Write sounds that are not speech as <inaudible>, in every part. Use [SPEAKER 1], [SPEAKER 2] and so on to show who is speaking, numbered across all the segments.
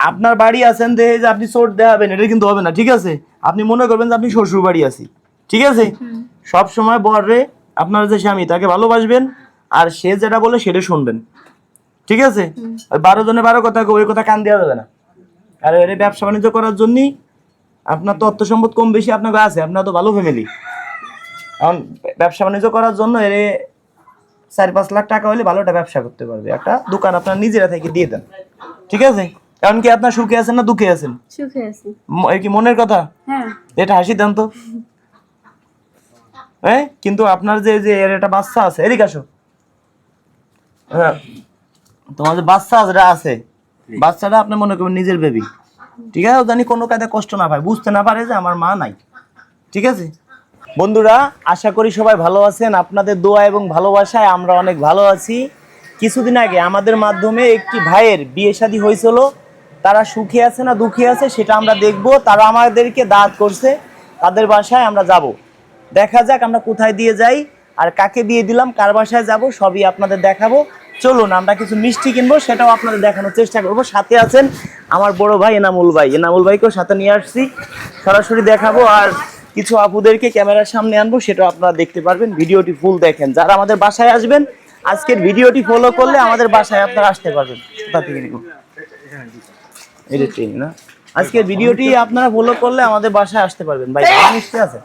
[SPEAKER 1] আপনার বাড়ি আছেন দেখে যে আপনি চোট দেখাবেন এটা কিন্তু হবে না ঠিক আছে? আপনি মনে করবেন যে আপনি শ্বশুর বাড়ি আছি ঠিক আছে? সব সময় বররে আপনার যে স্বামী তাকে ভালোবাসবেন আর সে যেটা বলে সেটা শুনবেন ঠিক আছে? বারো জনে বারো কথা ওই কথা কান দেওয়া যাবে না। আর এর ব্যবসা বাণিজ্য করার জন্যই আপনার তো অর্থ সম্পদ কম বেশি আপনার কাছে আছে আপনার তো ভালো ফ্যামিলি এখন ব্যবসা বাণিজ্য করার জন্য এর চার পাঁচ লাখ টাকা হলে ভালো একটা ব্যবসা করতে পারবে। একটা দোকান আপনার নিজেরা থেকে দিয়ে দেন ঠিক আছে? কারণ কি আপনার সুখে আছেন না দুঃখে আছেন?
[SPEAKER 2] সুখে আছি।
[SPEAKER 1] এ কি মনের কথা?
[SPEAKER 2] হ্যাঁ।
[SPEAKER 1] এটা হাসি দেন তো। হ্যাঁ কিন্তু আপনার যে যে এর একটা বাচ্চা আছে এদিকে আসো। হ্যাঁ। তোমার যে বাচ্চা যেটা আছে। বাচ্চাটা আপনি মনে করবেন নিজের বেবি ঠিক আছে? জানি কোনো কাজে কষ্ট না পায়। বুঝতে না পারে যে আমার মা নাই। ঠিক আছে? বন্ধুরা আশা করি সবাই ভালো আছেন। আপনাদের দোয়া এবং ভালোবাসায় আমরা অনেক ভালো আছি। কিছুদিন আগে আমাদের মাধ্যমে একটি ভাইয়ের বিয়ে শাদী হয়েছিল। তারা সুখে আছে না দুঃখে আছে সেটা আমরা দেখব। তারা আমাদেরকে দাঁত করছে, তাদের বাসায় আমরা যাব। দেখা যাক আমরা কোথায় দিয়ে যাই আর কাকে বিয়ে দিলাম, কার বাসায় যাব, সবই আপনাদের দেখাবো। চলুন, আমরা কিছু মিষ্টি কিনবো, সেটাও আপনাদের দেখানোর চেষ্টা করব। সাথে আছেন আমার বড় ভাই এনামুল ভাই। এনামুল ভাইকেও সাথে নিয়ে আসছি। সরাসরি দেখাবো আর কিছু আপুদেরকে ক্যামেরার সামনে আনব, সেটাও আপনারা দেখতে পারবেন। ভিডিওটি ফুল দেখেন। যারা আমাদের বাসায় আসবেন, আজকের ভিডিওটি ফলো করলে আমাদের বাসায় আপনারা আসতে পারবেন। কোথা থেকে নিব? এটা ট্রেন না? আজকের ভিডিওটি আপনারা ফলো করলে আমাদের বাসায় আসতে পারবেন। ভাই মিষ্টি আছে।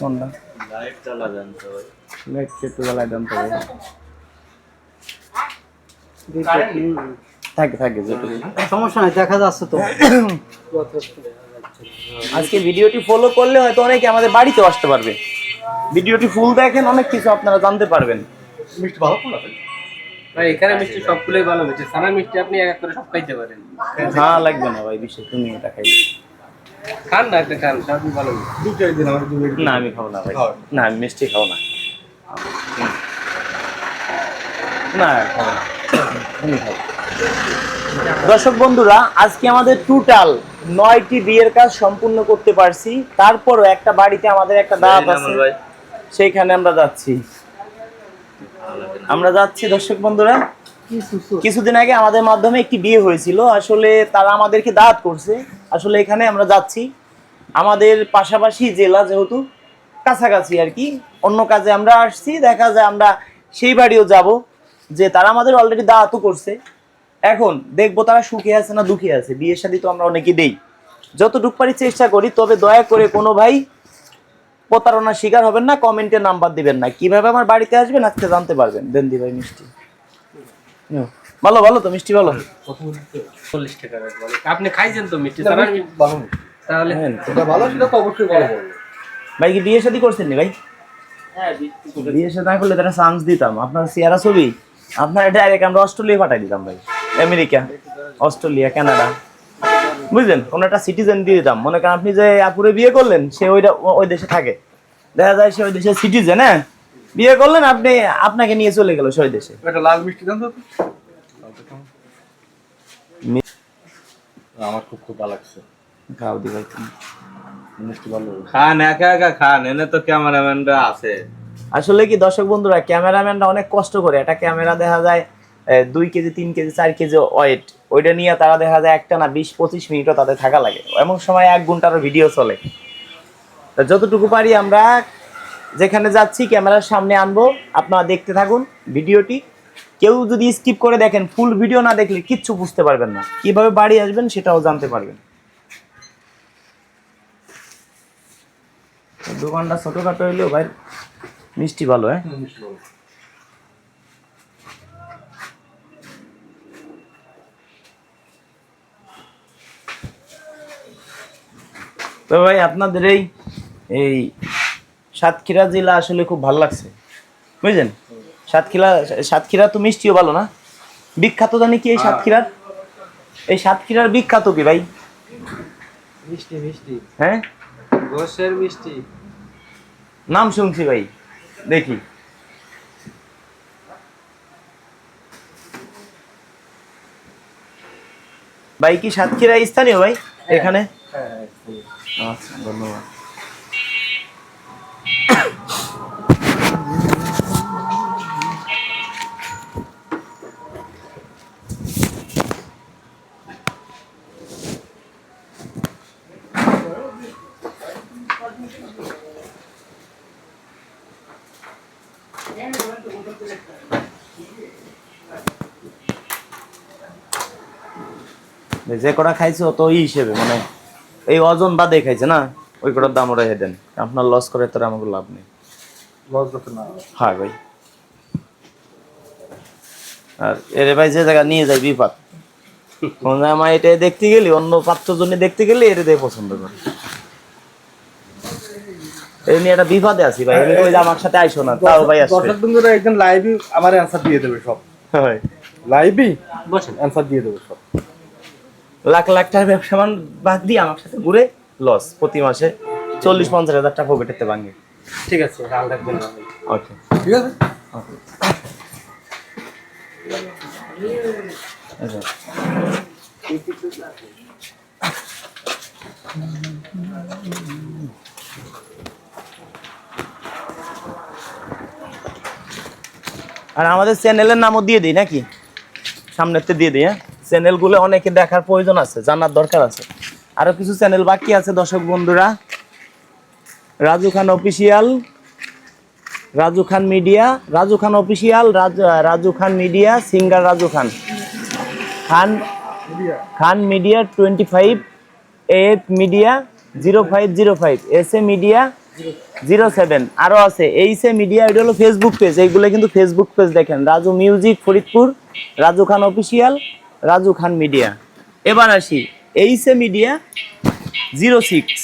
[SPEAKER 1] কোনটা? লাইট একটু জ্বালায় দেন তো ভাই। থাকে থাকে
[SPEAKER 3] সমস্যা নাই দেখা যাচ্ছে তো।
[SPEAKER 1] আজকে ভিডিওটি ফলো করলে হয়তো অনেকে আমাদের বাড়িতেও আসতে পারবে। ভিডিওটি ফুল দেখেন অনেক কিছু আপনারা জানতে পারবেন।
[SPEAKER 3] মিষ্টি ভালো
[SPEAKER 4] ভাই এখানে মিষ্টি সবগুলোই ভালো মিষ্টি সানা মিষ্টি আপনি এক এক করে সব খাইতে পারেন।
[SPEAKER 1] হ্যাঁ লাগবে না ভাই বিশ্বে তুমি এটা খাই
[SPEAKER 4] খান না একটা খান সবই ভালো
[SPEAKER 1] না আমি খাব না ভাই। না আমি মিষ্টি খাব না। না খাব না। তুমি খাও দর্শক বন্ধুরা আজকে আমাদের টোটাল নয়টি বিয়ের কাজ সম্পূর্ণ করতে পারছি। তারপরও একটা বাড়িতে আমাদের একটা দাঁত আছে। সেইখানে আমরা যাচ্ছি। আমরা যাচ্ছি, দর্শক বন্ধুরা। কিছুদিন আগে আমাদের মাধ্যমে একটি বিয়ে হয়েছিল। আসলে তারা আমাদেরকে দাওয়াত করছে। আসলে এখানে আমরা যাচ্ছি। আমাদের পাশাপাশি জেলা যেহেতু কাছাকাছি আর কি, অন্য কাজে আমরা আসছি। দেখা যায় আমরা সেই বাড়িও যাব, যে তারা আমাদের অলরেডি দাওয়াতও করছে। এখন দেখব তারা সুখে আছে না দুঃখে আছে। বিয়ের শাদী তো আমরা অনেকে দেই। যতটুকু পারি চেষ্টা করি, তবে দয়া করে কোনো ভাই প্রতারণার শিকার হবেন না কমেন্টে নাম্বার দিবেন না। কীভাবে আমার বাড়িতে আসবেন আজকে জানতে পারবেন। দেন দি ভাই মিষ্টি। ভালো ভালো তো মিষ্টি ভালো।
[SPEAKER 4] চল্লিশ টাকা আপনি খাইছেন তো মিষ্টি?
[SPEAKER 3] ভালো।
[SPEAKER 4] তাহলে
[SPEAKER 1] হ্যাঁ,
[SPEAKER 3] ভালো সেটা তো অবশ্যই ভালো
[SPEAKER 1] ভাই কি বিয়ে শাদী করছেন ভাই?
[SPEAKER 4] হ্যাঁ
[SPEAKER 1] বিয়ে শাদী না করলে তারা চান্স দিতাম। আপনার চেহারা ছবি আপনার ডাইরেক্ট আমরা অস্ট্রেলিয়া পাঠাই দিতাম ভাই। America Australia Canada. বুঝলেন? কোন একটা সিটিজেন দিয়ে দিতাম। মনে করেন আপনি যে আপুরে বিয়ে করলেন সে ওইটা ওই দেশে থাকে। দেখা যায় সে ওই দেশের সিটিজেন হ্যাঁ? বিয়ে করলেন আপনি আপনাকে নিয়ে চলে গেল সেই দেশে।
[SPEAKER 3] একটা লাল মিষ্টি দেন তো আমার খুব খুব ভালো লাগছে।
[SPEAKER 1] খাও দি ভাই
[SPEAKER 3] মিষ্টি ভালো
[SPEAKER 5] খান একা একা খান এনে তো ক্যামেরাম্যানরা আছে।
[SPEAKER 1] আসলে কি দর্শক বন্ধুরা ক্যামেরাম্যানরা অনেক কষ্ট করে। একটা ক্যামেরা দেখা যায় দুই কেজি, তিন কেজি, চার কেজি ওয়েট ওইটা নিয়ে তারা দেখা যায় একটা না বিশ, পঁচিশ মিনিটও তাদের থাকা লাগে। এমন সময় এক ঘন্টারও ভিডিও চলে। যতটুকু পারি আমরা যেখানে যাচ্ছি, ক্যামেরার সামনে আনব। আপনারা দেখতে থাকুন ভিডিওটি। কেউ যদি স্কিপ করে দেখেন ফুল ভিডিও না দেখলে কিচ্ছু বুঝতে পারবেন না। কীভাবে বাড়ি আসবেন সেটাও জানতে পারবেন। দোকানটা ছোটখাটো হইলেও ভাই মিষ্টি ভালো হ্যাঁ? তো ভাই আপনাদের এই এই সাতক্ষীরা জেলা আসলে খুব ভালো লাগছে। বুঝলেন? সাতক্ষীরা সাতক্ষীরা তো মিষ্টিও ভালো না। বিখ্যাত জানি কি এই সাতক্ষীরার? এই সাতক্ষীরার বিখ্যাত কি ভাই?
[SPEAKER 4] মিষ্টি মিষ্টি।
[SPEAKER 1] হ্যাঁ?
[SPEAKER 4] গোসের মিষ্টি।
[SPEAKER 1] নাম শুনছি ভাই দেখি। ভাই কি সাতক্ষীরা স্থানীয় ভাই এখানে? আচ্ছা ধন্যবাদ। যে কটা খাইছো তো ই হিসেবে মানে এই ওজন বাদে খাইছে না? ওই কটার দাম ওরা দেন। আপনার লস করে তোর আমাকে লাভ নেই।
[SPEAKER 3] লস না। হ্যাঁ
[SPEAKER 1] ভাই। আর এরে ভাই যে জায়গা নিয়ে যায় বিপাদ। কোন আমার এটা দেখতে গেলি অন্য পাত্র জন্য দেখতে গেলে এর দিয়ে পছন্দ করে। এই নিয়ে একটা বিপদে আছি ভাই। আমি কই যে আমার সাথে আইসো না তাও ভাই আসছে
[SPEAKER 3] দর্শক বন্ধুরা একজন লাইভই আমার অ্যান্সার দিয়ে দেবে সব।
[SPEAKER 1] হয়।
[SPEAKER 3] লাইভই
[SPEAKER 4] বসেন।
[SPEAKER 3] অ্যান্সার দিয়ে দেবে সব।
[SPEAKER 1] লাখ লাখ টাকার ব্যবসা মান বাদ দিয়ে আমার সাথে ঘুরে লস প্রতি মাসে চল্লিশ পঞ্চাশ হাজার টাকা পকেটেতে ভাঙে।
[SPEAKER 4] ঠিক আছে রাখবেন
[SPEAKER 1] ওকে
[SPEAKER 3] ঠিক আছে?
[SPEAKER 1] আর আমাদের চ্যানেলের নামও দিয়ে দিই নাকি? সামনেতে দিয়ে দিই হ্যাঁ? চ্যানেলগুলো অনেকে দেখার প্রয়োজন আছে, জানার দরকার আছে। আরও কিছু চ্যানেল বাকি আছে, দর্শক বন্ধুরা। Raju Khan official, Raju Khan media, Raju Khan official, Raju Khan media, singer Raju Khan. Khan Khan media twenty five F media zero five zero five, S A media zero seven. আরও আছে, H A media, এটা হলো Facebook page এইগুলো কিন্তু Facebook page দেখেন। Raju music Faridpur, Raju Khan official Raju Khan media এবার আসি H A media zero six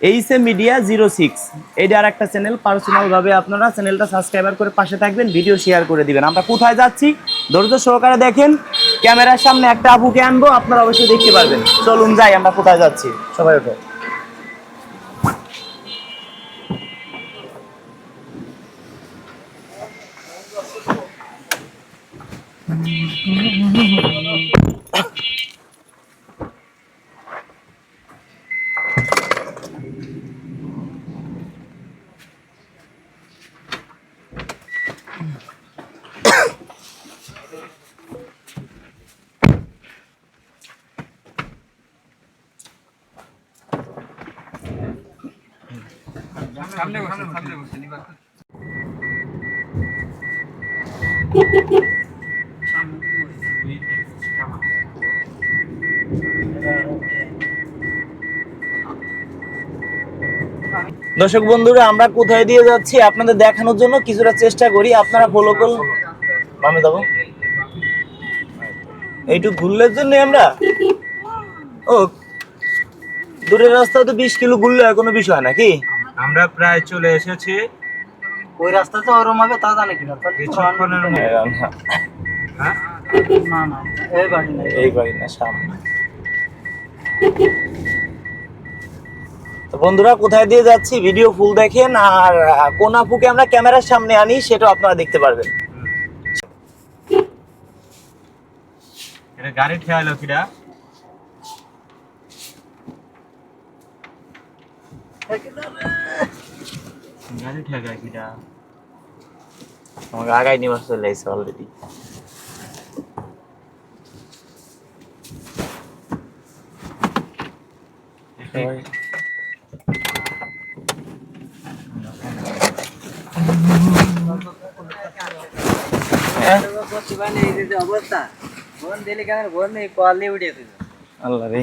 [SPEAKER 1] H A media zero six এটা আর একটা চ্যানেল পার্সোনালভাবে আপনারা চ্যানেলটা সাবস্ক্রাইবার করে পাশে থাকবেন ভিডিও শেয়ার করে দিবেন। আমরা কোথায় যাচ্ছি? ধৈর্য সহকারে দেখেন, ক্যামেরার সামনে একটা আপুকে আনব, আপনারা অবশ্যই দেখতে পারবেন। চলুন যাই, আমরা কোথায় যাচ্ছি? সবাই ওঠো। 삼대고 삼내고 삼내고 쓰니까. দর্শক বন্ধুরা আমরা কোথায় দিয়ে যাচ্ছি আপনাদের দেখানোর জন্য কিছুটা চেষ্টা করি। আপনারা ফলো করুন। মামে দেবো এইটুকু ঘুরলের জন্য আমরা? ও দূরের রাস্তা তো বিশ কিলো ঘুরলে কোনো বিষয় নাকি
[SPEAKER 5] আমরা প্রায় চলে এসেছি।
[SPEAKER 2] ওই রাস্তা তো ওরম হবে তা জানে কিনা
[SPEAKER 5] কিছুক্ষণের মধ্যে। হ্যাঁ
[SPEAKER 2] না না এই বাড়ি নাই।
[SPEAKER 1] এই বাড়ি না সামনে। তো বন্ধুরা কোথায় দিয়ে যাচ্ছি? ভিডিও ফুল দেখেন আর কোন আপুকে আমরা ক্যামেরার সামনে আনি সেটাও আপনারা দেখতে পারবেন।
[SPEAKER 5] গাড়ি ঠেয়ালো কিরা? গাড়ি ঠেকায় কিরা?
[SPEAKER 1] আমাকে আগাই নিয়ে চলে অলরেডি রে।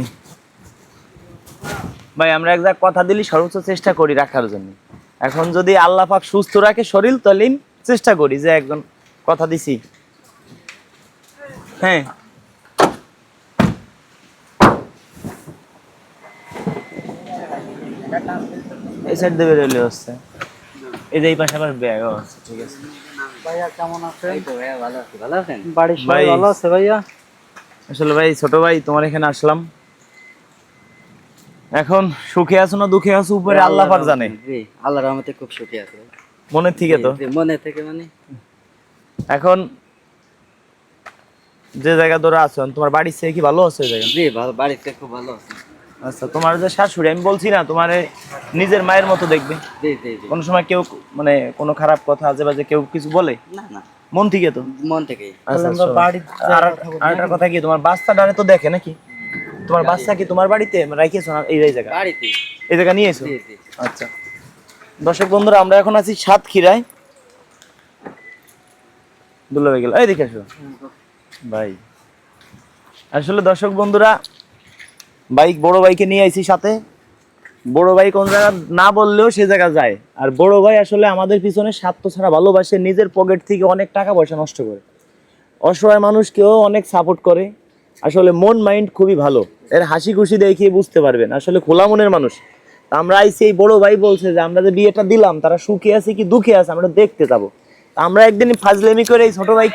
[SPEAKER 1] ভাই, আমরা এক জায়গায় কথা দিলি, সর্বোচ্চ চেষ্টা করি রাখার জন্য। এখন যদি আল্লাহ পাক সুস্থ রাখে শরীর, তাহলে চেষ্টা করি যে একজন কথা দিছি। হ্যাঁ। এই সাইড দিয়ে বেরোলে হচ্ছে। এই যে এই পাশে আবার ব্যাগও আছে, ঠিক আছে।
[SPEAKER 2] ভাইয়া কেমন আছেন?
[SPEAKER 4] ভাইয়া ভালো আছি। ভালো আছেন?
[SPEAKER 2] বাড়ির সবাই ভালো আছে ভাইয়া?
[SPEAKER 1] আসলে ভাই ছোট ভাই তোমার এখানে আসলাম। এখন সুখে আছো না দুঃখে আছো? উপরে আল্লাহ পাক জানে।
[SPEAKER 2] জি আল্লাহর রহমতে খুব সুখী আছে।
[SPEAKER 1] মনের থেকে তো।
[SPEAKER 2] মনে থেকে মানে?
[SPEAKER 1] এখন যে জায়গা ধরে আছো তোমার বাড়ির থেকে কি ভালো আছে জায়গা?
[SPEAKER 2] জি ভালো বাড়িতে খুব ভালো আছে।
[SPEAKER 1] আচ্ছা তোমার যে শাশুড়ি আমি বলছি না তোমার নিজের মায়ের মতো দেখবে। কোনো সময় কেউ মানে কোনো খারাপ কথা আজে বাজে কেউ কিছু বলে?
[SPEAKER 2] না না।
[SPEAKER 1] মন থেকে তো?
[SPEAKER 2] মন থেকেই।
[SPEAKER 1] আচ্ছা। আর একটা কথা কি তোমার বাচ্চাটারে তো দেখে নাকি? তোমার বাচ্চা কি তোমার বাড়িতে? রাখিয়েছো না এই জায়গা?
[SPEAKER 2] বাড়িতে।
[SPEAKER 1] এই জায়গা নিয়ে এসো।
[SPEAKER 2] জি জি।
[SPEAKER 1] আচ্ছা। দর্শক বন্ধুরা আমরা এখন আছি সাতক্ষীরায়। দুলো হয়ে গেল। এই দেখে আসো। ভাই। আসলে দর্শক বন্ধুরা বাইক বড় বাইকে নিয়ে আইছি সাথে বড় ভাই কোন জায়গা না বললেও সে জায়গা যায় আর বড় ভাই আসলে আমাদের পিছনে স্বার্থ ছাড়া ভালোবাসে নিজের পকেট থেকে অনেক টাকা পয়সা নষ্ট করে অসহায় মানুষকেও অনেক সাপোর্ট করে আসলে মন মাইন্ড খুবই ভালো এর হাসি খুশি দেখিয়ে বুঝতে পারবেন আসলে খোলা মনের মানুষ তা আমরা আইসি এই বড় ভাই বলছে যে আমরা যে বিয়েটা দিলাম তারা সুখে আছে কি দুঃখে আছে আমরা দেখতে যাব তা আমরা একদিন ফাজলেমি করে এই ছোট ভাই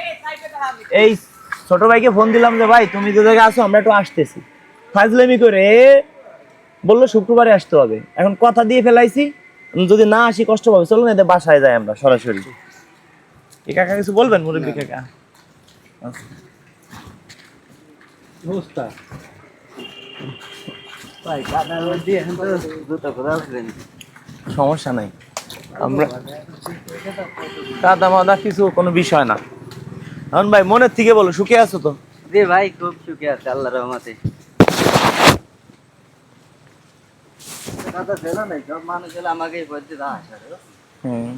[SPEAKER 1] এই ছোট ভাইকে ফোন দিলাম যে ভাই তুমি যে জায়গায় আছো আমরা একটু আসতেছি ফাজলেমি করে বলল শুক্রবারে আসতে হবে। এখন কথা দিয়ে ফেলাইছি যদি না আসি কষ্ট পাবে। চলুন এদের বাসায় যাই আমরা সরাসরি। এই কাকা কিছু বলবেন মুরব্বী কাকা? সমস্যা নাই। আমরা কাদা মাদা কিছু কোনো বিষয় না। এখন ভাই মনের থেকে বলো সুখে আছো তো?
[SPEAKER 2] জি ভাই খুব সুখী আছে আল্লাহ রহমতে। কথা ছিল নাই সব মানুষ হলে আমাকেই বলতে দা আসা
[SPEAKER 1] হুম।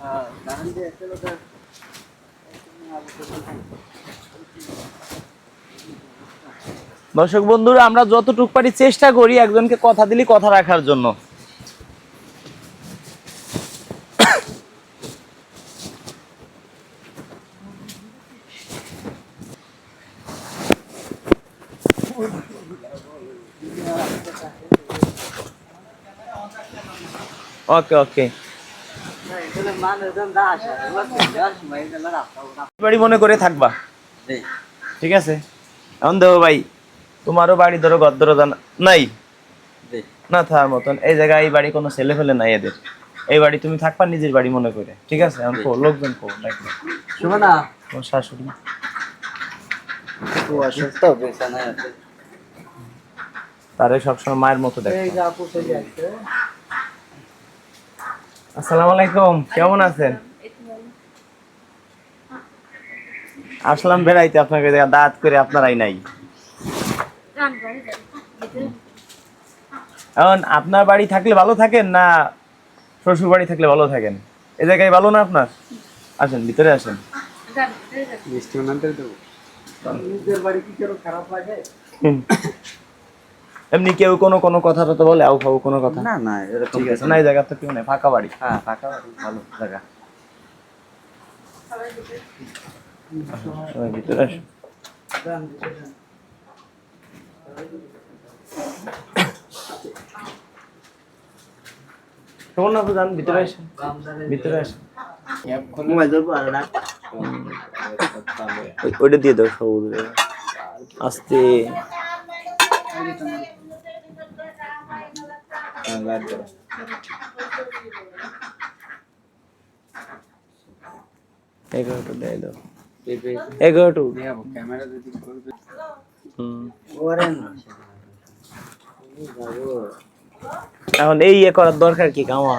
[SPEAKER 2] হ্যাঁ
[SPEAKER 1] দর্শক বন্ধুরা আমরা যতটুক পারি চেষ্টা করি একজনকে কথা দিলি কথা রাখার জন্য। ওকে ওকে বাড়ি মনে করে থাকবা। ঠিক আছে? এখন দেবো ভাই তোমারও বাড়ি ধরো নাই? না থাকার মতন। এই জায়গায় এই বাড়ি কোনো ছেলে ফেলে নাই এদের। এই বাড়ি তুমি থাকবা নিজের বাড়ি মনে করে। ঠিক আছে? এখন কো লোকজন কো
[SPEAKER 2] শোনো না
[SPEAKER 1] তোমার শাশুড়ি
[SPEAKER 2] খুব অসুস্থ বিছানায় আছে।
[SPEAKER 1] তারে সবসময় মায়ের মতো দেখো
[SPEAKER 2] এই যে
[SPEAKER 1] আসসালামু আলাইকুম কেমন আছেন? আসলাম বেড়াইতে আপনাকে দাঁত করে আপনারাই নাই। এখন আপনার বাড়ি থাকলে ভালো থাকেন না শ্বশুর বাড়ি থাকলে ভালো থাকেন? এ জায়গায় ভালো না আপনার? আসেন ভিতরে আসেন।
[SPEAKER 3] মিষ্টি বানাতে দেবো।
[SPEAKER 2] নিজের বাড়ি কি কেউ খারাপ লাগে। <laughs>
[SPEAKER 1] এমনি কেউ কোনো কোনো কথা তো বলে আউ ফাউ কোনো কথা।
[SPEAKER 2] না না এরকম
[SPEAKER 1] ঠিক আছে। না এই জায়গা তো কেউ নেই ফাঁকা বাড়ি?
[SPEAKER 2] হ্যাঁ ফাঁকা বাড়ি, ভালো জায়গা।
[SPEAKER 1] ভিতরে শোন যান ভিতরে আসেন। ভিতরে আসেন।
[SPEAKER 2] মোবাইল ধরবো আর না
[SPEAKER 1] ওই- ওইটা দিয়ে দাও সবুজ। আস্তে। এগারোটা দিয়ে দাও এগারোটা
[SPEAKER 3] ক্যামেরা যদি করবে
[SPEAKER 1] হুম। এখন এই ইয়ে করার দরকার কি কামা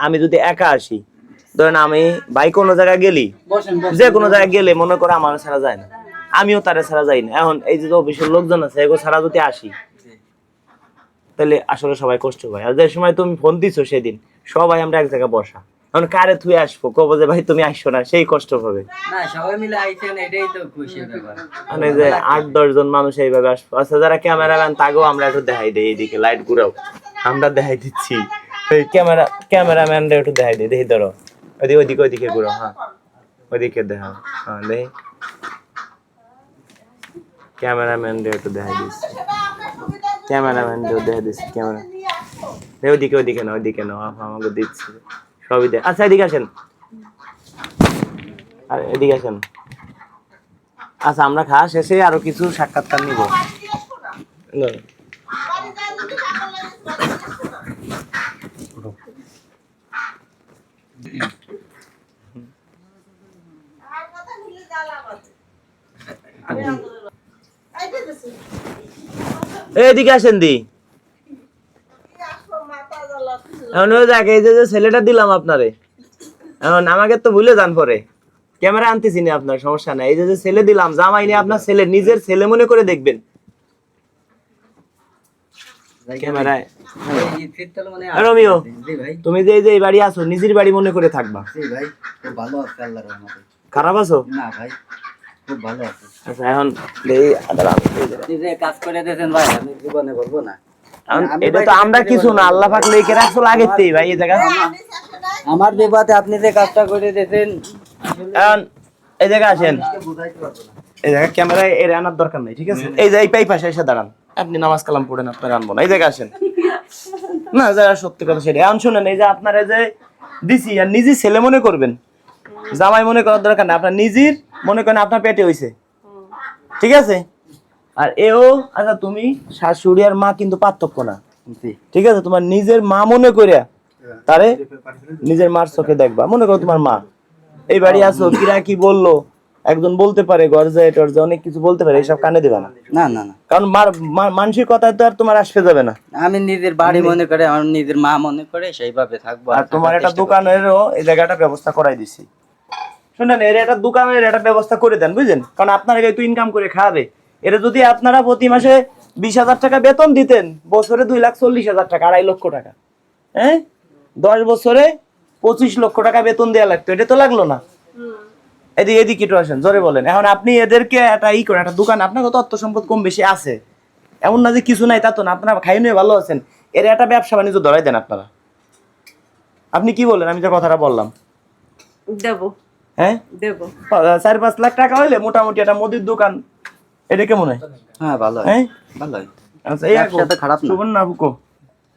[SPEAKER 2] আমি
[SPEAKER 1] যদি একা আসি ধরেন আমি ভাই কোনো জায়গায় গেলি যে কোনো জায়গায় গেলে মনে করে আমার ছাড়া যায় না। আমিও তারে ছাড়া যাই না। এখন এই যে অফিসের লোকজন আছে এগো ছাড়া যদি আসি তাহলে আসলে সবাই কষ্ট পায়। আর যে সময় তুমি ফোন দিছো সেদিন সবাই আমরা এক জায়গায় বসা। এখন কারে থুয়ে আসব? কবো যে ভাই তুমি আসছো না সেই কষ্ট হবে
[SPEAKER 2] না সবাই মিলে আইসেন এটাই তো খুশির ব্যাপার।
[SPEAKER 1] মানে যে আট দশ জন মানুষ এইভাবে আসব। আচ্ছা যারা ক্যামেরাম্যান তাকেও আমরা একটু দেখাই দিই এইদিকে লাইট ঘুরাও। আমরা দেখাই দিচ্ছি। ক্যামেরা ক্যামেরাম্যানরা একটু দেখাই দিই। দেখি ধরো। ওইদিকে ওইদিকে ওইদিকে ঘুরো হ্যাঁ ওইদিকে দেখাও হ্যাঁ দেখি ক্যামেরাম্যানরা একটু দেখাই দিচ্ছি ক্যামেরাম্যানরাও দেখা দিচ্ছি ক্যামেরা এই ওইদিকে ওইদিকে না ওইদিকে না আমাকে দিচ্ছি সবই দেখ আচ্ছা এদিকে আসেন আর এদিকে আসেন আচ্ছা আমরা খাওয়া শেষে আরও কিছু সাক্ষাৎকার নিব এদিকে আসেন দি। এখন দেখ, এই যে ছেলেটা দিলাম আপনারে, এখন আমাকে তো ভুলে যান পরে। ক্যামেরা আনতেছি না আপনার, সমস্যা নাই। এই যে ছেলে দিলাম, জামাই নিয়ে আপনার ছেলে, নিজের ছেলে মনে করে দেখবেন। তুমি যে এই যে এই বাড়ি আছো নিজের বাড়ি মনে করে থাকবা।
[SPEAKER 2] ভাই ভালো আছে আল্লাহর রহমতে।
[SPEAKER 1] খারাপ আছো?
[SPEAKER 2] না ভাই খুব ভালো আছে।
[SPEAKER 1] আচ্ছা এখন এই
[SPEAKER 2] আপনি যে কাজ করে দিয়েছেন ভাই আমি জীবনে বলব না।
[SPEAKER 1] এখন এটা তো আমরা কিছু না আল্লাহ পাক লেখে রাখছো আগেতেই ভাই এই জায়গা।
[SPEAKER 2] আমার বিপদে আপনি যে কাজটা করে দিয়েছেন
[SPEAKER 1] এখন এই জায়গায় আসেন। এই ক্যামেরায় এর আনার দরকার নেই ঠিক আছে? এই যে এই পাই পাশে এসে দাঁড়ান। আপনি নামাজ কালাম পড়েন আপনার আনব না এই জায়গায় আসেন। না যারা সত্যি কথা সেটা এখন শুনেন এই যে আপনার এই যে দিছি আর নিজের ছেলে মনে করবেন <laughs> জামাই মনে করার দরকার না আপনার নিজের মনে করেন আপনার পেটে হইছে। ঠিক আছে? আর এও আচ্ছা তুমি শাশুড়ি আর মা কিন্তু পার্থক্য না। ঠিক আছে? তোমার নিজের মা মনে করিয়া তারে নিজের মার চোখে দেখবা। মনে করো তোমার মা। এই বাড়ি আসো কিরা কি বলল? একজন বলতে পারে গরজায় টরজা অনেক কিছু বলতে পারে এইসব কানে দেবে না।
[SPEAKER 2] না না না।
[SPEAKER 1] কারণ মানুষের কথা তো আর তোমার আসতে যাবে না।
[SPEAKER 2] আমি নিজের বাড়ি মনে করে আমার নিজের মা মনে করে সেইভাবে থাকব।
[SPEAKER 1] আর তোমার একটা দোকানেরও এই জায়গাটা ব্যবস্থা করাই দিছি। শুনেন, এর একটা দোকানের একটা ব্যবস্থা করে দেন, বুঝলেন? কারণ আপনারা একটু ইনকাম করে খাবে। এটা যদি আপনারা প্রতি মাসে বিশ হাজার টাকা বেতন দিতেন, বছরে দুই লাখ চল্লিশ হাজার টাকা, আড়াই লক্ষ টাকা। হ্যাঁ? দশ বছরে পঁচিশ লক্ষ টাকা বেতন দেওয়া লাগতো, এটা তো লাগল না। এদিকে এদিকে একটু আসেন, জোরে বলেন। এখন আপনি এদেরকে একটা ই করেন, একটা দোকান, আপনার কত অর্থ সম্পদ কম বেশি আছে? এমন না যে কিছু নাই, তা তো না, আপনারা খাই নিয়ে ভালো আছেন। এর একটা ব্যবসা বাণিজ্য ধরাই দেন আপনারা। আপনি কি বলেন? আমি যে কথাটা বললাম।
[SPEAKER 6] দেবো।
[SPEAKER 1] হ্যাঁ?
[SPEAKER 6] দেবো।
[SPEAKER 1] চার পাঁচ লাখ টাকা হইলে মোটামুটি একটা মুদির দোকান। এটা কেমন হয়?
[SPEAKER 2] হ্যাঁ ভালো হ্যাঁ। ভালো
[SPEAKER 1] আচ্ছা এই
[SPEAKER 2] তো খারাপ না।
[SPEAKER 1] সুবর্ণ না বুকো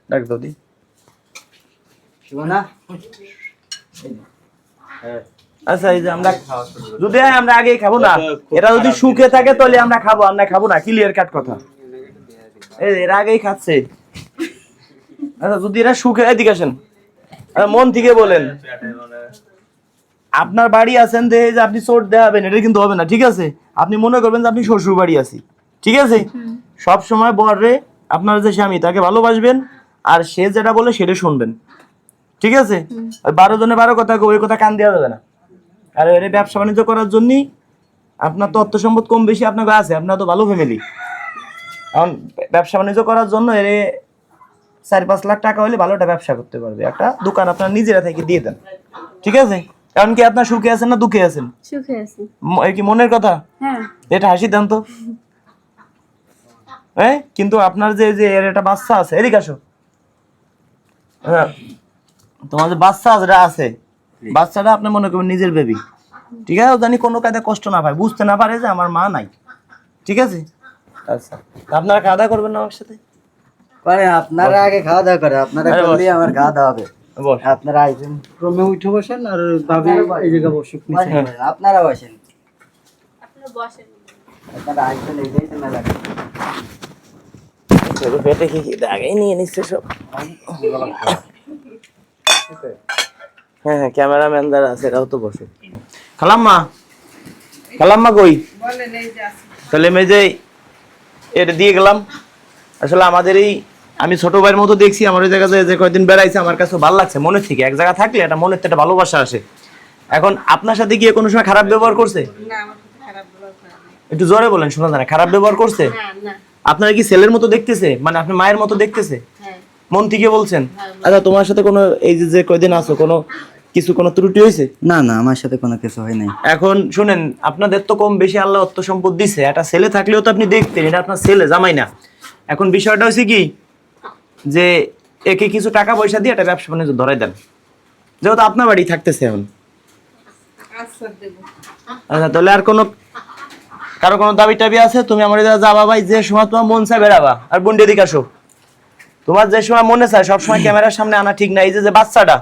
[SPEAKER 1] ডাক দাও দি। আচ্ছা এই যে আমরা যদি হয় আমরা আগেই খাব না। এটা যদি সুখে থাকে তাহলে আমরা খাব আমরা খাব না। ক্লিয়ার কাট কথা। এই এরা আগেই খাচ্ছে। আচ্ছা যদি এরা সুখে এদিকে আসেন। মন থেকে বলেন। আপনার বাড়ি আছেন দেখে যে আপনি চোট দেখাবেন এটা কিন্তু হবে না ঠিক আছে? আপনি মনে করবেন যে আপনি শ্বশুর বাড়ি আছি ঠিক আছে? সব সময় বরে আপনার যে স্বামী তাকে ভালোবাসবেন আর সে যেটা বলে সেটা শুনবেন ঠিক আছে? ওই বারো জনে বারো কথা ওই কথা কান দেওয়া যাবে না। আর এর ব্যবসা বাণিজ্য করার জন্যই আপনার তো অর্থ সম্পদ কম বেশি আপনার কাছে আছে আপনার তো ভালো ফ্যামিলি এখন ব্যবসা বাণিজ্য করার জন্য এর চার পাঁচ লাখ টাকা হলে ভালো একটা ব্যবসা করতে পারবে। একটা দোকান আপনার নিজেরা থেকে দিয়ে দেন ঠিক আছে? কারণ কি আপনার সুখে আছেন না দুঃখে আছেন?
[SPEAKER 6] সুখে আছি।
[SPEAKER 1] কি মনের কথা?
[SPEAKER 6] হ্যাঁ।
[SPEAKER 1] এটা হাসি দেন তো। হ্যাঁ কিন্তু আপনার যে যে এর একটা বাচ্চা আছে এদিকে আসো। হ্যাঁ। তোমার যে বাচ্চা যেটা আছে। বাচ্চাটা আপনি মনে করবেন নিজের বেবি ঠিক আছে? জানি কোনো কাজে কষ্ট না পায়। বুঝতে না পারে যে আমার মা নাই। ঠিক আছে? আচ্ছা। আপনারা খাওয়া দাওয়া করবেন না আমার সাথে?
[SPEAKER 2] করে আপনারা আগে খাওয়া দাওয়া করে আপনারা করলেই আমার খাওয়া দাওয়া হবে। আপনারা আইসেন ক্রমে উঠে বসেন আর ভাবি এই জায়গা বসুক
[SPEAKER 1] হ্যাঁ।
[SPEAKER 2] আপনারা বসেন।
[SPEAKER 6] আপনারা বসেন।
[SPEAKER 2] আপনারা আইসেন এইটাই তো মেলা।
[SPEAKER 1] তোর পেটে কি নিয়ে নিচ্ছে সব। হ্যাঁ হ্যাঁ ক্যামেরাম্যান যারা আছে এরাও তো বসে। খালাম্মা খালাম্মা কই? তাহলে আমি এটা দিয়ে গেলাম। আসলে আমাদের এই আমি ছোট ভাইয়ের মতো দেখছি আমার ওই জায়গাতে যে কয়েকদিন বেড়াইছে আমার কাছে ভালো লাগছে। মনে থেকে এক জায়গা থাকলে এটা মনের থেকে একটা ভালোবাসা আসে। এখন আপনার সাথে গিয়ে কোনো সময় খারাপ ব্যবহার করছে?
[SPEAKER 6] না আমার সাথে খারাপ ব্যবহার করে না।
[SPEAKER 1] একটু জোরে বলেন শোনা যায় খারাপ ব্যবহার করছে? আপনারা কি ছেলের মতো দেখতেছে? মানে আপনি মায়ের মতো দেখতেছে?
[SPEAKER 6] হ্যাঁ।
[SPEAKER 1] মন থেকে বলছেন? আচ্ছা তোমার সাথে কোনো এই যে যে কয়দিন আছো কোনো কিছু কোনো ত্রুটি হয়েছে?
[SPEAKER 2] না না আমার সাথে কোনো কিছু হয় নাই।
[SPEAKER 1] এখন শুনেন আপনাদের তো কম বেশি আল্লাহ অর্থ সম্পদ দিছে। একটা ছেলে থাকলেও তো আপনি দেখতেন এটা আপনার ছেলে জামাই না। এখন বিষয়টা হচ্ছে কি যে একে কিছু টাকা পয়সা দিয়ে একটা ব্যবসা বাণিজ্য ধরাই দেন। যেহেতু আপনার বাড়ি থাকতেছে এখন।
[SPEAKER 6] আচ্ছা
[SPEAKER 1] আচ্ছা তাহলে আর কোনো কারও কোনো দাবি টাবি আছে? তুমি আমার যাবা ভাই যে সময় তোমার মন চায় বেড়াবা। আর বন্ডি দিকে আসো। তোমার যে সময় মনে চায় সবসময় ক্যামেরার সামনে আনা ঠিক না। এই যে বাচ্চাটা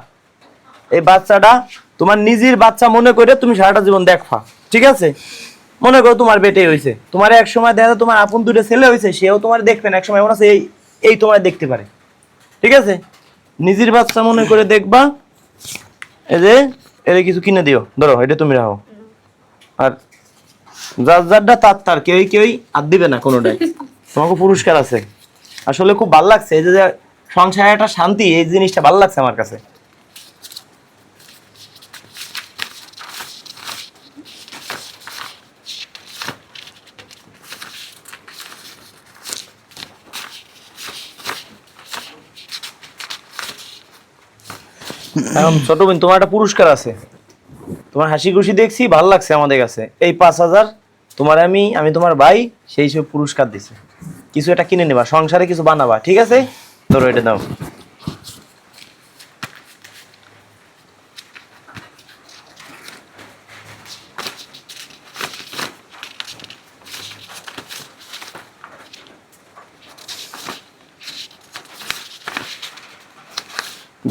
[SPEAKER 1] এই বাচ্চাটা তোমার নিজের বাচ্চা মনে করে তুমি সারাটা জীবন দেখবা। ঠিক আছে? মনে করো তোমার বেটে হয়েছে তোমার এক সময় দেখা তোমার আপন দুটো ছেলে হয়েছে সেও তোমার দেখবেন এক সময় এমন আছে এই এই তোমায় দেখতে পারে। ঠিক আছে? নিজের বাচ্চা মনে করে দেখবা, এই যে, এর কিছু কিনে দিও। ধরো, এটা তুমি রাখো। আর যার যারটা তার তার, কেউই কেউই আর দিবে না কোনোটাই। তোমাকে পুরস্কার আছে। আসলে খুব ভালো লাগছে এই যে সংসারে একটা শান্তি, এই জিনিসটা ভালো লাগছে আমার কাছে। এখন তোমার একটা পুরস্কার আছে। তোমার হাসি খুশি দেখছি, ভালো লাগছে আমাদের কাছে। এই পাঁচ হাজার তোমার আমি আমি তোমার ভাই, সেই সব পুরস্কার দিছে। কিছু এটা কিনে নেবা, সংসারে কিছু বানাবা, ঠিক আছে? ধরো এটা দাও।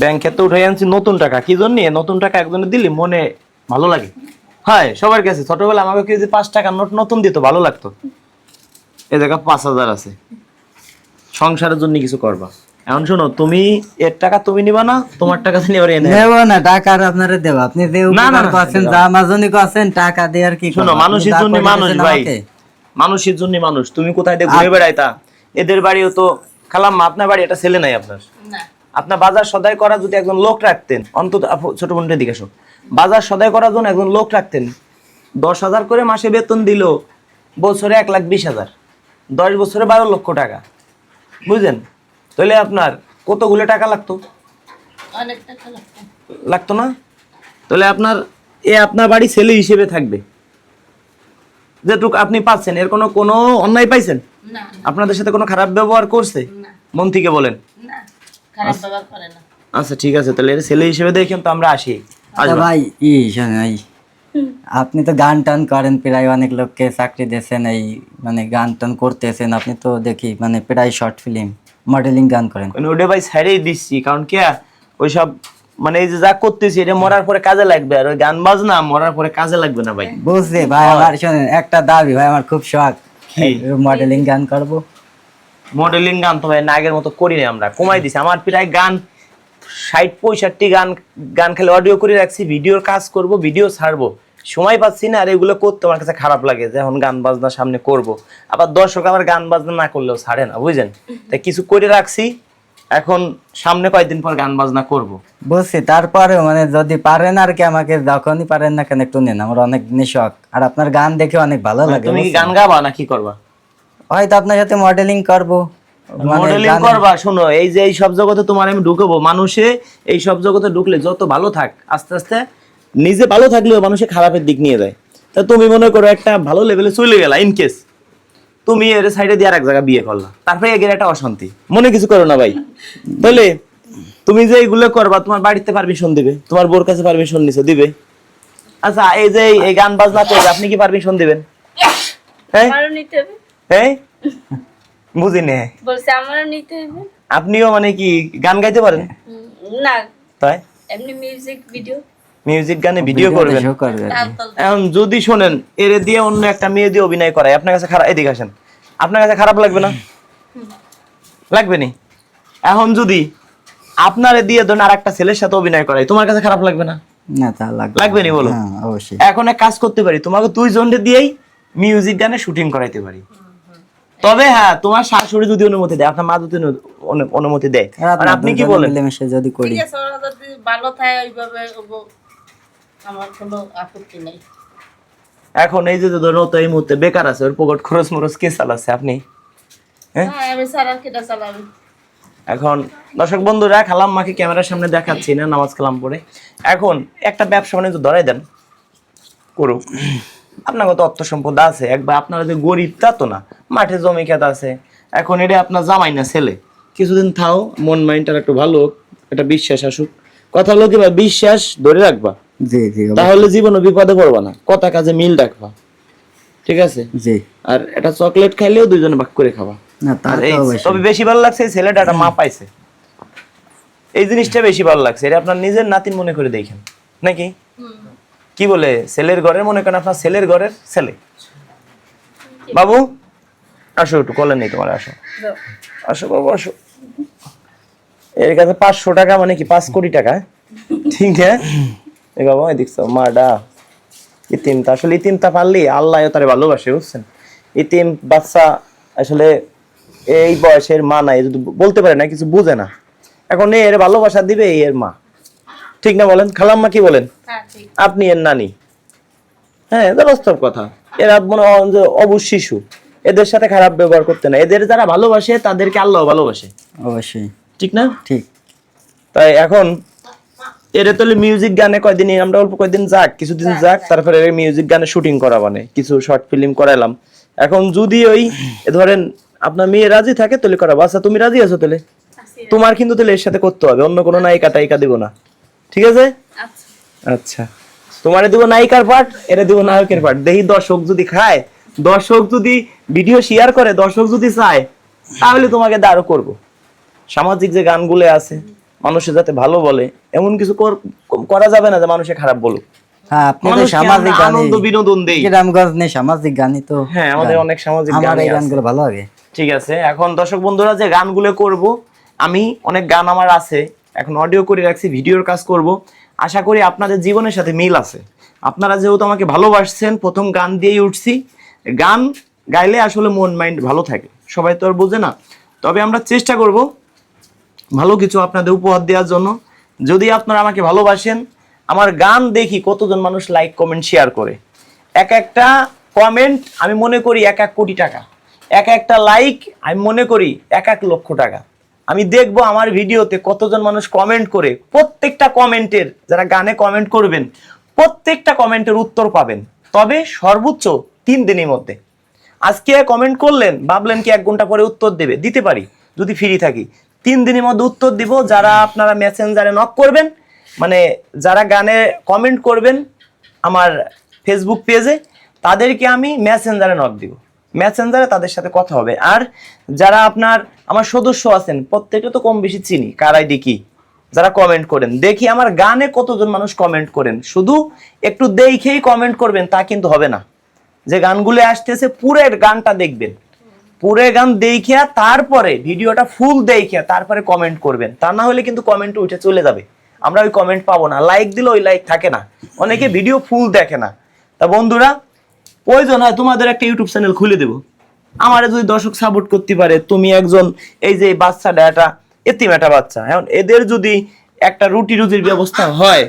[SPEAKER 1] ব্যাংকে তো উঠে আনছি নতুন টাকা। কি জন্য? নতুন টাকা একজনে দিলি মনে ভালো লাগে। হয় সবার কাছে। ছোটবেলা আমাকে কেউ যদি পাঁচ টাকার নোট নতুন দিত ভালো লাগতো। এ জায়গা পাঁচ হাজার আছে। সংসারের জন্য কিছু করবা। এখন শোনো তুমি এর টাকা তুমি নিবা না তোমার টাকা তুমি এবার এনে
[SPEAKER 2] দেবো না টাকা আর আপনারে দেবো। আপনি যে
[SPEAKER 1] না,
[SPEAKER 2] উপকার
[SPEAKER 1] না,
[SPEAKER 2] করছেন
[SPEAKER 1] না।
[SPEAKER 2] যা আমাজনই করছেন টাকা দিয়ে আর কি
[SPEAKER 1] শোনো মানুষের জন্য মানুষ ভাই। মানুষের জন্য মানুষ। তুমি কোথায় দিয়ে ঘুরে বেড়াইতা? এদের বাড়িও তো খালাম আপনার বাড়ি এটা ছেলে নাই আপনার?
[SPEAKER 6] না।
[SPEAKER 1] আপনার বাজার সদাই করা যদি একজন লোক রাখতেন অন্তত ছোট বোনটা দিকে আসো। বাজার সদাই করার জন্য একজন লোক রাখতেন দশ হাজার করে মাসে বেতন দিল বছরে এক লাখ বিশ হাজার। দশ বছরে বারো লক্ষ টাকা। বুঝলেন? তাহলে আপনার কতগুলো টাকা লাগতো?
[SPEAKER 6] টাকা লাগতো।
[SPEAKER 1] না? তাহলে আপনার এ আপনার বাড়ি ছেলে হিসেবে থাকবে। যেটুক আপনি পাচ্ছেন এর কোনো কোনো অন্যায় পাইছেন? আপনাদের সাথে কোনো খারাপ ব্যবহার করছে? মন থেকে বলেন।
[SPEAKER 6] খারাপ ব্যবহার করে না।
[SPEAKER 1] আচ্ছা ঠিক আছে তাহলে এর ছেলে হিসেবে দেখেন তো আমরা আসি।
[SPEAKER 2] আচ্ছা
[SPEAKER 1] আসবা।
[SPEAKER 2] ভাই ই শোনো এই আপনি তো গান টান করেন প্রায় অনেক লোককে চাকরি দিয়েছেন এই মানে গান টান করতেছেন আপনি তো দেখি মানে প্রায় শর্ট ফিল্ম মডেলিং গান করেন।
[SPEAKER 1] মানে ওটা ভাই ছাড়েই দিচ্ছি কারণ কি ওইসব মানে এই যে যা করতেছি এটা মরার পরে কাজে লাগবে আর ওই গান বাজনা মরার পরে কাজে লাগবে না ভাই।
[SPEAKER 2] বুঝছি ভাই আমার শোনেন একটা দাবি ভাই আমার খুব শখ
[SPEAKER 1] কি?
[SPEAKER 2] মডেলিং গান করব।
[SPEAKER 1] মডেলিং গান তো ভাই নাগের মতো করি না আমরা। কমাই দিছি। আমার প্রায় গান ষাট পঁয়ষট্টি গান গান খেলে অডিও করে রাখছি ভিডিওর কাজ করব ভিডিও ছাড়বো। সময় পাচ্ছি না আর এগুলো করতে আমার কাছে খারাপ লাগে যে এখন গান বাজনা সামনে করব। আবার দর্শক আমার গান বাজনা না করলেও ছাড়ে না বুঝলেন তাই কিছু করে রাখছি এখন সামনে কয়েকদিন পর গান বাজনা করব।
[SPEAKER 2] বুঝছি তারপরেও মানে যদি পারেন আর কি আমাকে যখনই পারেন না কেন একটু নেন আমার অনেক শখ। আর আপনার গান দেখে অনেক ভালো লাগে
[SPEAKER 1] তুমি কি গান গাবা না কি করবা?
[SPEAKER 2] হয়তো আপনার সাথে মডেলিং করব। মানে
[SPEAKER 1] মডেলিং করবা শোনো এই যে এই সব জগতে তোমার আমি ঢুকবো মানুষে এই সব জগতে ঢুকলে যত ভালো থাক আস্তে আস্তে নিজে ভালো থাকলেও মানুষে খারাপের দিক নিয়ে যায়। তা তুমি মনে করো একটা ভালো লেভেলে চলে গেলা ইন কেস তুমি এর সাইডে দিয়ে আর এক জায়গায় বিয়ে করলা তারপরে এগের একটা অশান্তি। মনে কিছু করো না ভাই। তাহলে তুমি যে এইগুলো করবা তোমার বাড়িতে পারমিশন দিবে তোমার বোর কাছে পারমিশন নিছে দিবে। আচ্ছা এই যে এই- এই গান বাজনা করবে আপনি কি পারমিশন দিবেন? হ্যাঁ?
[SPEAKER 6] বলছে আমারও নিতে হবে।
[SPEAKER 1] আপনিও মানে কি গান গাইতে পারেন?
[SPEAKER 6] না।
[SPEAKER 1] তাই?
[SPEAKER 6] এমনি মিউজিক ভিডিও
[SPEAKER 1] মিউজিক গানে ভিডিও করবেন। এখন যদি শোনেন এর দিয়ে অন্য একটা মেয়ে দিয়ে অভিনয় করায় আপনার কাছে খারাপ এদিকে আসেন। আপনার কাছে খারাপ লাগবে না? লাগবে নি? এখন যদি আপনার দিয়ে ধরুন আর একটা ছেলের সাথে অভিনয় করাই তোমার কাছে খারাপ লাগবে না?
[SPEAKER 2] না তা লাগবে
[SPEAKER 1] লাগবে নি বলো?
[SPEAKER 2] হ্যাঁ, অবশ্যই।
[SPEAKER 1] এখন এক কাজ করতে পারি তোমাকে দুই জনকে দিয়েই মিউজিক গানে শুটিং করাইতে পারি। তবে হ্যাঁ তোমার শাশুড়ি যদি অনুমতি দেয় আপনার মা যদি অনু- অনু- অনুমতি দেয়
[SPEAKER 2] আর
[SPEAKER 1] আর আপনি কি বলেন?
[SPEAKER 2] মিলেমিশে যদি করি।
[SPEAKER 6] ঠিক আছে ওরা যদি ভালো থাকে ওইভাবে আমার কোনো আপত্তি নেই।
[SPEAKER 1] এখন এই যে ধরো তো এই মুহূর্তে বেকার আছে ওর পকেট খরচ মরচ কে চালাচ্ছে আপনি? হ্যাঁ?
[SPEAKER 6] হ্যাঁ আমি সারা কেটা চালাবি।
[SPEAKER 1] এখন দর্শক বন্ধুরা খালাম মাকে ক্যামেরার সামনে দেখাচ্ছি না নামাজ কালাম পড়ে। এখন একটা ব্যবসা বাণিজ্য ধরাই দেন। করুক। আপনার কত অর্থ সম্পদ আছে একবার আপনারা যে গরিব তা তো না। মাঠে জমি খেত আছে। এখন এটা আপনার জামাই না ছেলে। কিছুদিন থাও মন মাইন্ডটার একটু ভালো হোক, একটা বিশ্বাস আসুক। কথা হলো কি ভাই, বিশ্বাস ধরে রাখবা।
[SPEAKER 2] জি জি
[SPEAKER 1] তাহলে জীবনে বিপদে পড়বা না। কথা কাজে মিল রাখবা। ঠিক আছে?
[SPEAKER 2] জি।
[SPEAKER 1] আর একটা চকলেট খাইলেও দুইজনে ভাগ করে খাবা।
[SPEAKER 2] না তা
[SPEAKER 1] আর
[SPEAKER 2] তো
[SPEAKER 1] এই তবে বেশি ভালো লাগছে এই ছেলেটা একটা মা পাইছে। এই জিনিসটা বেশি ভালো লাগছে। এটা আপনার নিজের নাতিন মনে করে দেখেন। নাকি? কি বলে? ছেলের ঘরের মনে করেন আপনার ছেলের ঘরের ছেলে। বাবু? আসো একটু কলেন নেই তোমার আসো। আসো বাবু আসো। এর কাছে পাঁচশো টাকা মানে কি? পাঁচ কোটি টাকা? ঠিক হ্যাঁ এই বাবা এই দেখছ মাডা ইতিমটা আসলে ইতিমটা পারলি আল্লাহ তারে ভালোবাসে বুঝছেন? ইতিম বাচ্চা আসলে এই বয়সের মা নাই যদি বলতে পারে না কিছু বুঝে না। এখন এর ভালোবাসা দিবে এর মা। ঠিক না বলেন? খালাম্মা কি বলেন?
[SPEAKER 6] হ্যাঁ
[SPEAKER 1] আপনি এর নানি। হ্যাঁ বাস্তব কথা। এরা মনে হয় যে অবুজ শিশু। এদের সাথে খারাপ ব্যবহার করতে না। এদের যারা ভালোবাসে তাদেরকে আল্লাহ ভালোবাসে।
[SPEAKER 2] অবশ্যই।
[SPEAKER 1] ঠিক না?
[SPEAKER 2] ঠিক।
[SPEAKER 1] তাই এখন এরে তাহলে মিউজিক গানে কয়দিন আমরা অল্প কয়দিন যাক কিছুদিন যাক তারপরে মিউজিক গানে শুটিং করা মানে কিছু শর্ট ফিল্ম করাইলাম। এখন যদি ওই ধরেন আপনার মেয়ে রাজি থাকে তাহলে করাবো। আচ্ছা তুমি রাজি আছো তাহলে? তোমার কিন্তু তাহলে এর সাথে করতে হবে। অন্য কোনো নায়িকা টাইকা দিব না। ঠিক আছে?
[SPEAKER 6] আচ্ছা।
[SPEAKER 1] আচ্ছা। তোমারে দিব নায়িকার পার্ট এরা দিব নায়কের পার্ট দেখি দর্শক যদি খায় দর্শক যদি ভিডিও শেয়ার করে দর্শক যদি চায় তাহলে তোমাকে দাঁড় করব। সামাজিক যে গানগুলো আছে মানুষের যাতে ভালো বলে এমন কিছু করা যাবে না যে মানুষে খারাপ বলুক।
[SPEAKER 2] হ্যাঁ আপনি তো
[SPEAKER 1] মানুষকে
[SPEAKER 2] সামাজিক
[SPEAKER 1] আনন্দ বিনোদন দেই।
[SPEAKER 2] সামাজিক গানই তো।
[SPEAKER 1] হ্যাঁ আমাদের অনেক সামাজিক
[SPEAKER 2] আমার
[SPEAKER 1] গানই
[SPEAKER 2] এই
[SPEAKER 1] আছে।
[SPEAKER 2] গানগুলো ভালো লাগে।
[SPEAKER 1] ঠিক আছে এখন দর্শক বন্ধুরা যে গানগুলো করব আমি অনেক গান আমার আছে এখন অডিও করে রাখছি ভিডিওর কাজ করব। আশা করি আপনাদের জীবনের সাথে মিল আছে। আপনারা যেহেতু আমাকে ভালোবাসছেন প্রথম গান দিয়েই উঠছি। গান গাইলে আসলে মন, মাইন্ড ভালো থাকে। সবাই তো আর বোঝে না। তবে আমরা চেষ্টা করব ভালো কিছু আপনাদের উপহার দেওয়ার জন্য। যদি আপনারা আমাকে ভালোবাসেন, আমার গান দেখি কতজন মানুষ লাইক কমেন্ট শেয়ার করে। এক একটা কমেন্ট আমি মনে করি এক এক কোটি টাকা। এক একটা লাইক আমি মনে করি এক এক লক্ষ টাকা। আমি দেখব আমার ভিডিওতে কতজন মানুষ কমেন্ট করে। প্রত্যেকটা কমেন্টের যারা গানে কমেন্ট করবেন, প্রত্যেকটা কমেন্টের উত্তর পাবেন। তবে সর্বোচ্চ তিন দিনের মধ্যে। আজকে কমেন্ট করলেন, ভাবলেন কি এক ঘণ্টা পরে উত্তর দেবে। দিতে পারি, যদি ফ্রি থাকি। তিন দিনের মধ্যে উত্তর দিব, যারা আপনারা মেসেঞ্জারে নক করবেন মানে যারা গানে কমেন্ট করবেন আমার ফেসবুক পেজে তাদেরকে আমি মেসেঞ্জারে নক দিব। মেসেঞ্জারে তাদের সাথে কথা হবে। আর যারা আপনার, আমার সদস্য আছেন, প্রত্যেকটা তো কম বেশি চিনি, কার আইডি কি? যারা কমেন্ট করেন, দেখি আমার গানে কতজন মানুষ কমেন্ট করেন। শুধু একটু দেখেই কমেন্ট করবেন, তা কিন্তু হবে না। যে গানগুলো আসতেছে পুরো গানটা দেখবেন। পুরো গান দেখিয়া তারপরে ভিডিওটা ফুল দেখিয়া তারপরে কমেন্ট করবেন। তা না হলে কিন্তু কমেন্ট উঠে চলে যাবে। আমরা ওই কমেন্ট পাবো না। লাইক দিলে ওই লাইক থাকে না। অনেকে ভিডিও ফুল দেখে না। তা বন্ধুরা, প্রয়োজন হয় তোমাদের একটা ইউটিউব চ্যানেল খুলে দেবো। আমার যদি দর্শক সাপোর্ট করতে পারে, তুমি একজন এই যে বাচ্চাটা একটা এতিম একটা বাচ্চা। এখন এদের যদি একটা রুটি রুজির ব্যবস্থা হয়।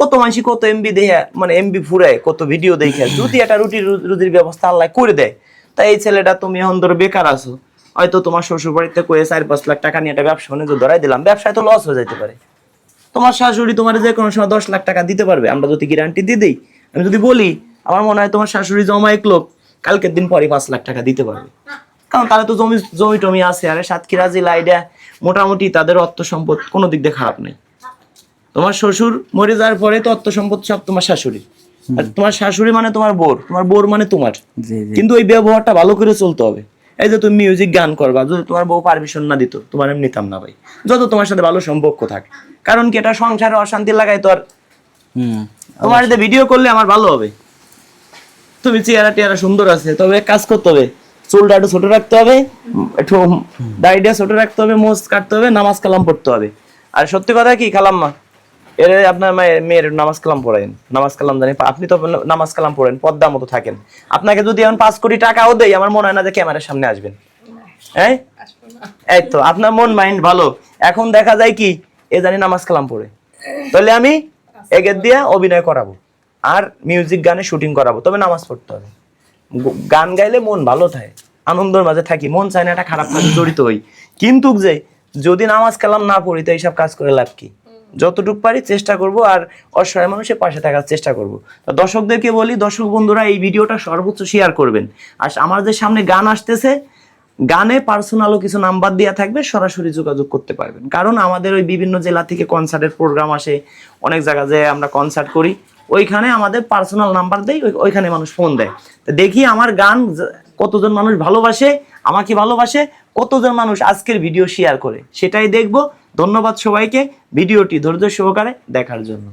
[SPEAKER 1] কত মানুষ কত এমবি দেখে মানে এমবি ফুরায় কত ভিডিও দেখে। যদি একটা রুটি রুজির ব্যবস্থা আল্লাহ করে দেয় তাই এই ছেলেটা তুমি এখন ধরো বেকার আছো। হয়তো তোমার শ্বশুর বাড়িতে কয়ে চার পাঁচ লাখ টাকা নিয়ে একটা ব্যবসা বাণিজ্য ধরাই দিলাম ব্যবসায় তো লস হয়ে যেতে পারে। তোমার শাশুড়ি তোমার যে কোনো সময় দশ লাখ টাকা দিতে পারবে আমরা যদি গ্যারান্টি দিয়ে দিই আমি যদি বলি আমার মনে হয় তোমার শাশুড়ি জমা এক লোক কালকের দিন পরে পাঁচ লাখ টাকা দিতে পারবে। কারণ তারা তো জমি জমি টমি আছে আরে সাতক্ষীরা জেলা আইডিয়া মোটামুটি তাদের অর্থ সম্পদ কোনো দিক দিয়ে খারাপ নেই। তোমার শ্বশুর মরে যাওয়ার পরে তো সম্পদ সব তোমার শাশুড়ি। আর তোমার শাশুড়ি মানে তোমার বোর তোমার বোর মানে তোমার। কিন্তু ওই ব্যবহারটা ভালো করে চলতে হবে। এই যে তুমি মিউজিক গান করবা যদি তোমার বউ পারমিশন না দিত তোমার আমি নিতাম না ভাই। যত তোমার সাথে ভালো সম্পর্ক থাকে। কারণ কি এটা সংসারে অশান্তি লাগাই তো আর।
[SPEAKER 2] হুম
[SPEAKER 1] তোমার যে ভিডিও করলে আমার ভালো হবে। তুমি চেহারা টেহারা সুন্দর আছে তবে কাজ করতে হবে। চুলটা একটু ছোট রাখতে হবে একটু দাড়িটা ছোট রাখতে হবে মোজ কাটতে হবে নামাজ কালাম পড়তে হবে। আর সত্যি কথা কি কালাম্মা এর আপনার মেয়ের নামাজ কালাম পড়েন, নামাজ কালাম জানি, আপনি তো নামাজ কালাম পড়েন, পদ্মা মতো থাকেন। আপনাকে যদি এখন পাঁচ কোটি টাকাও দেই, আমার মনে হয় না যে ক্যামেরার সামনে আসবেন। হ্যাঁ? এই তো, আপনার মন, মাইন্ড ভালো। এখন দেখা যায় কি, এ জানি নামাজ কালাম পড়ে। তাহলে আমি এগের দিয়ে অভিনয় করাবো, আর মিউজিক গানে শুটিং করাবো, তবে নামাজ পড়তে হবে। গান গাইলে মন ভালো থাকে, আনন্দের মাঝে থাকি, মন চায় না একটা খারাপ কাজে জড়িত হই। কিন্তু যে, যদি নামাজ কালাম না পড়ি, তো এইসব কাজ করে লাভ কি? যতটুকু পারি চেষ্টা করব আর অসহায় মানুষের পাশে থাকার চেষ্টা করব। দর্শকদেরকে বলি, দর্শক বন্ধুরা, এই ভিডিওটা সর্বোচ্চ শেয়ার করবেন। আর আমাদের সামনে গান আসতেছে, গানে পার্সোনালও কিছু নাম্বার দেওয়া থাকবে, সরাসরি যোগাযোগ করতে পারবেন। কারণ আমাদের ওই বিভিন্ন জেলা থেকে কনসার্টের প্রোগ্রাম আসে, অনেক জায়গা যে আমরা কনসার্ট করি, ওইখানে আমাদের পার্সোনাল নাম্বার দেয় ওই- ওইখানে মানুষ ফোন দেয়। তো দেখি আমার গান কতজন মানুষ ভালোবাসে, আমাকে ভালোবাসে, কতজন মানুষ আজকের ভিডিও শেয়ার করে, সেটাই দেখব। ধন্যবাদ সবাইকে ভিডিওটি ধৈর্য সহকারে দেখার জন্য।